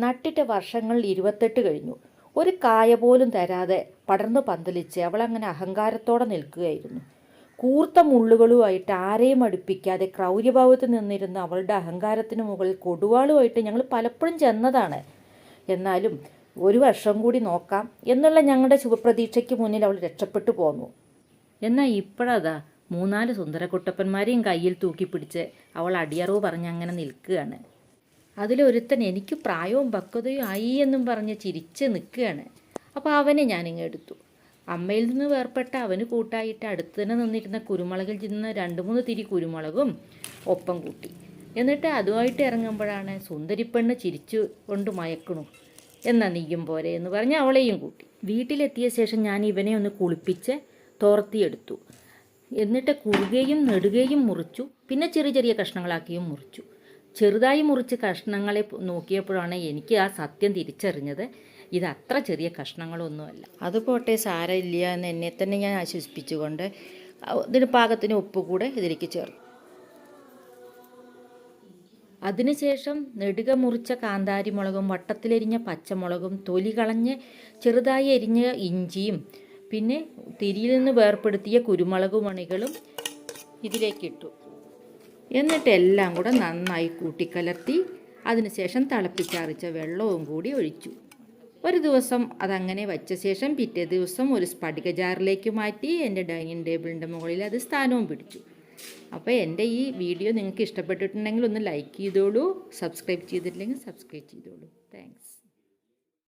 നട്ടിട്ട് വർഷങ്ങൾ ഇരുപത്തെട്ട് കഴിഞ്ഞു. ഒരു കായ പോലും തരാതെ പടർന്ന് പന്തലിച്ച് അവളങ്ങനെ അഹങ്കാരത്തോടെ നിൽക്കുകയായിരുന്നു. കൂർത്ത മുള്ളുകളുമായിട്ട് ആരെയും അടുപ്പിക്കാതെ ക്രൗര്യഭാവത്തിൽ നിന്നിരുന്ന അവളുടെ അഹങ്കാരത്തിന് മുകളിൽ കൊടുവാളുമായിട്ട് ഞങ്ങൾ പലപ്പോഴും ചെന്നതാണ്. എന്നാലും ഒരു വർഷം കൂടി നോക്കാം എന്നുള്ള ഞങ്ങളുടെ ശുഭപ്രതീക്ഷയ്ക്ക് മുന്നിൽ അവൾ രക്ഷപ്പെട്ടു പോന്നു. എന്നാൽ ഇപ്പോഴതാ മൂന്നാൽ സുന്ദരക്കുട്ടപ്പന്മാരെയും കയ്യിൽ തൂക്കിപ്പിടിച്ച് അവൾ അടിയറവ് പറഞ്ഞ് അങ്ങനെ നിൽക്കുകയാണ്. അതിലൊരുത്തൻ എനിക്ക് പ്രായവും പക്വതയും ആയി എന്നും പറഞ്ഞ് ചിരിച്ച് നിൽക്കുകയാണ്. അപ്പോൾ അവനെ ഞാനിങ്ങ് എടുത്തു. അമ്മയിൽ നിന്ന് വേർപെട്ട അവന് കൂട്ടായിട്ട് അടുത്ത് തന്നെ നിന്നിരുന്ന കുരുമുളകിൽ ചെന്ന് രണ്ട് മൂന്ന് തിരി കുരുമുളകും ഒപ്പം കൂട്ടി. എന്നിട്ട് അതുമായിട്ട് ഇറങ്ങുമ്പോഴാണ് സുന്ദരിപ്പെണ്ണ് ചിരിച്ചു കൊണ്ട് മയക്കണു. എന്നാ നീയും പോരെ എന്ന് പറഞ്ഞ് അവളെയും കൂട്ടി. വീട്ടിലെത്തിയ ശേഷം ഞാൻ ഇവനെ ഒന്ന് കുളിപ്പിച്ച് തോർത്തിയെടുത്തു. എന്നിട്ട് കുറുകയും നെടുകയും മുറിച്ചു. പിന്നെ ചെറിയ ചെറിയ കഷ്ണങ്ങളാക്കിയും മുറിച്ചു. ചെറുതായി മുറിച്ച് കഷ്ണങ്ങളെ നോക്കിയപ്പോഴാണ് എനിക്ക് ആ സത്യം തിരിച്ചറിഞ്ഞത്. ഇത് അത്ര ചെറിയ കഷ്ണങ്ങളൊന്നുമല്ല. അത് പോട്ടെ സാരമില്ല എന്ന് എന്നെ തന്നെ ഞാൻ ആശ്വസിപ്പിച്ചുകൊണ്ട് ഇതിന് പാകത്തിന് ഉപ്പ് കൂടെ ഇതിലേക്ക് ചേർത്തു അതിനുശേഷം നെടുക മുറിച്ച കാന്താരി മുളകും വട്ടത്തിലെരിഞ്ഞ പച്ചമുളകും തൊലി കളഞ്ഞ് ചെറുതായി എരിഞ്ഞ ഇഞ്ചിയും പിന്നെ തിരിയിൽ നിന്ന് വേർപ്പെടുത്തിയ കുരുമുളക് മണികളും ഇതിലേക്കിട്ടു എന്നിട്ട് എല്ലാം കൂടെ നന്നായി കൂട്ടിക്കലർത്തി അതിനുശേഷം തിളപ്പിച്ചാറിച്ച വെള്ളവും കൂടി ഒഴിച്ചു. ഒരു ദിവസം അതങ്ങനെ വച്ച ശേഷം പിറ്റേ ദിവസം ഒരു സ്ഫടിക ജാറിലേക്ക് മാറ്റി എന്റെ ഡൈനിങ് ടേബിളിന്റെ മുകളിൽ അത് സ്ഥാനവും പിടിച്ചു. അപ്പോൾ എന്റെ ഈ വീഡിയോ നിങ്ങൾക്ക് ഇഷ്ടപ്പെട്ടിട്ടുണ്ടെങ്കിൽ ഒന്ന് ലൈക്ക് ചെയ്തോളൂ സബ്സ്ക്രൈബ് ചെയ്തിട്ടില്ലെങ്കിൽ സബ്സ്ക്രൈബ് ചെയ്തോളൂ. താങ്ക്സ്.